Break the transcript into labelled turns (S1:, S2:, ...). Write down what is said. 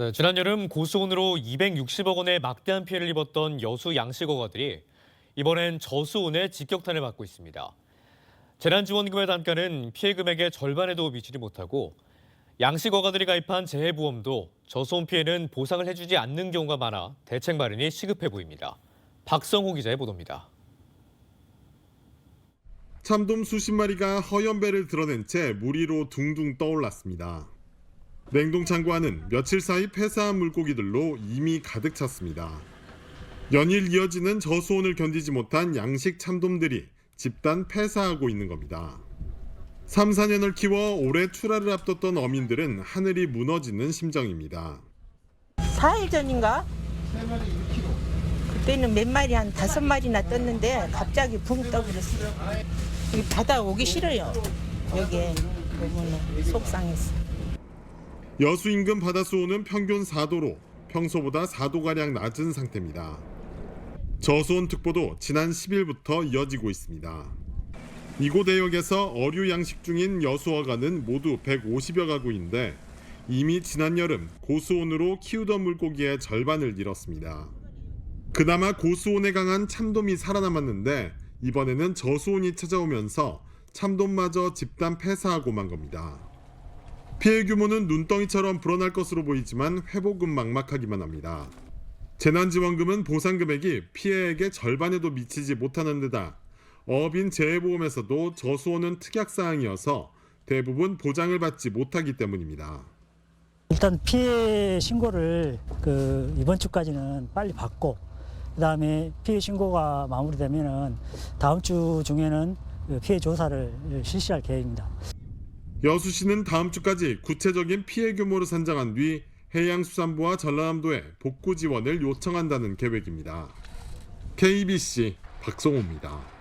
S1: 네, 지난 여름 고수온으로 260억 원의 막대한 피해를 입었던 여수 양식어가들이 이번엔 저수온의 직격탄을 맞고 있습니다. 재난지원금의 단가는 피해 금액의 절반에도 미치지 못하고 양식어가들이 가입한 재해보험도 저수온 피해는 보상을 해주지 않는 경우가 많아 대책 마련이 시급해 보입니다. 박성호 기자의 보도입니다.
S2: 참돔 수십 마리가 허연 배를 드러낸 채 물 위로 둥둥 떠올랐습니다. 냉동 창고 안은 며칠 사이 폐사한 물고기들로 이미 가득 찼습니다. 연일 이어지는 저수온을 견디지 못한 양식 참돔들이 집단 폐사하고 있는 겁니다. 3, 4년을 키워 올해 출하를 앞뒀던 어민들은 하늘이 무너지는 심정입니다.
S3: 4일 전인가? 그때는 몇 마리 한 다섯 마리나 떴는데 갑자기 붕 떠버렸어. 이 바다 오기 싫어요. 여기에 보면은 속상했어.
S2: 여수 인근 바다 수온은 평균 4도로 평소보다 4도가량 낮은 상태입니다. 저수온 특보도 지난 10일부터 이어지고 있습니다. 이곳 해역에서 어류 양식 중인 여수어가는 모두 150여 가구인데 이미 지난 여름 고수온으로 키우던 물고기의 절반을 잃었습니다. 그나마 고수온에 강한 참돔이 살아남았는데 이번에는 저수온이 찾아오면서 참돔마저 집단 폐사하고 만 겁니다. 피해 규모는 눈덩이처럼 불어날 것으로 보이지만 회복은 막막하기만 합니다. 재난지원금은 보상 금액이 피해액의 절반에도 미치지 못하는 데다 어업인 재해보험에서도 저수온은 특약사항이어서 대부분 보장을 받지 못하기 때문입니다.
S4: 일단 피해 신고를 그 이번 주까지는 빨리 받고 그다음에 피해 신고가 마무리되면은 다음 주 중에는 그 피해 조사를 실시할 계획입니다.
S2: 여수시는 다음 주까지 구체적인 피해 규모를 산정한 뒤 해양수산부와 전라남도에 복구 지원을 요청한다는 계획입니다. KBC 박성호입니다.